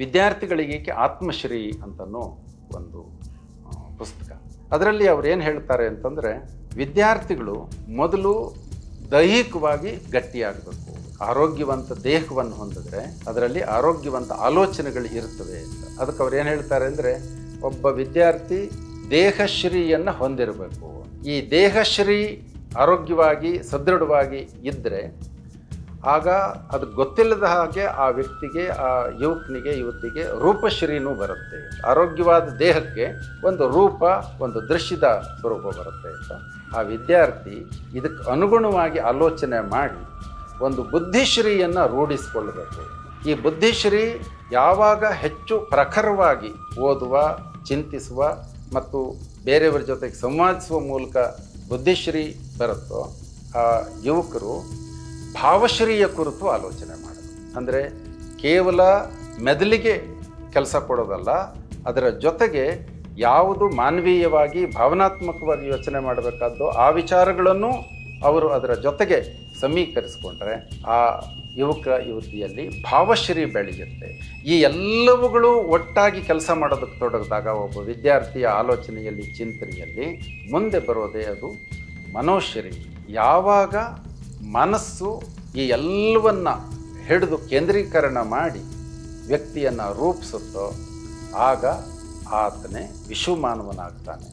ವಿದ್ಯಾರ್ಥಿಗಳಿಗೆ ಆತ್ಮಶ್ರೀ ಅಂತನೋ ಒಂದು ಪುಸ್ತಕ. ಅದರಲ್ಲಿ ಅವ್ರು ಏನು ಹೇಳ್ತಾರೆ ಅಂತಂದರೆ, ವಿದ್ಯಾರ್ಥಿಗಳು ಮೊದಲು ದೈಹಿಕವಾಗಿ ಗಟ್ಟಿಯಾಗಬೇಕು. ಆರೋಗ್ಯವಂತ ದೇಹವನ್ನು ಹೊಂದಿದ್ರೆ ಅದರಲ್ಲಿ ಆರೋಗ್ಯವಂತ ಆಲೋಚನೆಗಳು ಇರ್ತವೆ ಅಂತ. ಅದಕ್ಕೆ ಅವ್ರು ಏನು ಹೇಳ್ತಾರೆ ಅಂದರೆ, ಒಬ್ಬ ವಿದ್ಯಾರ್ಥಿ ದೇಹಶ್ರೀಯನ್ನು ಹೊಂದಿರಬೇಕು. ಈ ದೇಹಶ್ರೀ ಆರೋಗ್ಯವಾಗಿ, ಸದೃಢವಾಗಿ ಇದ್ದರೆ ಆಗ ಅದು ಗೊತ್ತಿಲ್ಲದ ಹಾಗೆ ಆ ವ್ಯಕ್ತಿಗೆ, ಆ ಯುವಕನಿಗೆ, ಯುವತಿಗೆ ರೂಪಶ್ರೀನೂ ಬರುತ್ತೆ. ಆರೋಗ್ಯವಾದ ದೇಹಕ್ಕೆ ಒಂದು ರೂಪ, ಒಂದು ದೃಶ್ಯದ ಸ್ವರೂಪ ಬರುತ್ತೆ ಅಂತ. ಆ ವಿದ್ಯಾರ್ಥಿ ಇದಕ್ಕೆ ಅನುಗುಣವಾಗಿ ಆಲೋಚನೆ ಮಾಡಿ ಒಂದು ಬುದ್ಧಿಶ್ರೀಯನ್ನು ರೂಢಿಸಿಕೊಳ್ಳಬೇಕು. ಈ ಬುದ್ಧಿಶ್ರೀ ಯಾವಾಗ ಹೆಚ್ಚು ಪ್ರಖರವಾಗಿ ಓದುವ, ಚಿಂತಿಸುವ ಮತ್ತು ಬೇರೆಯವರ ಜೊತೆಗೆ ಸಂವಾದಿಸುವ ಮೂಲಕ ಬುದ್ಧಿಶ್ರೀ ಬರುತ್ತೋ, ಆ ಯುವಕರು ಭಾವಶ್ರೀಯ ಕುರಿತು ಆಲೋಚನೆ ಮಾಡೋದು. ಅಂದರೆ ಕೇವಲ ಮೆದಲಿಗೆ ಕೆಲಸ ಕೊಡೋದಲ್ಲ, ಅದರ ಜೊತೆಗೆ ಯಾವುದು ಮಾನವೀಯವಾಗಿ ಭಾವನಾತ್ಮಕವಾಗಿ ಯೋಚನೆ ಮಾಡಬೇಕಾದ್ದು ಆ ವಿಚಾರಗಳನ್ನು ಅವರು ಅದರ ಜೊತೆಗೆ ಸಮೀಕರಿಸಿಕೊಂಡ್ರೆ ಆ ಯುವಕ ಯುವತಿಯಲ್ಲಿ ಭಾವಶ್ರೀ ಬೆಳೆಯುತ್ತೆ. ಈ ಎಲ್ಲವುಗಳು ಒಟ್ಟಾಗಿ ಕೆಲಸ ಮಾಡೋದಕ್ಕೆ ತೊಡಗಿದಾಗ ಒಬ್ಬ ವಿದ್ಯಾರ್ಥಿಯ ಆಲೋಚನೆಯಲ್ಲಿ, ಚಿಂತನೆಯಲ್ಲಿ ಮುಂದೆ ಬರೋದೇ ಅದು ಮನೋಶ್ರೀ. ಯಾವಾಗ ಮನಸ್ಸು ಈ ಎಲ್ಲವನ್ನ ಹಿಡಿದು ಕೇಂದ್ರೀಕರಣ ಮಾಡಿ ವ್ಯಕ್ತಿಯನ್ನು ರೂಪಿಸುತ್ತೋ ಆಗ ಆತನೇ ವಿಶ್ವಮಾನವನಾಗ್ತಾನೆ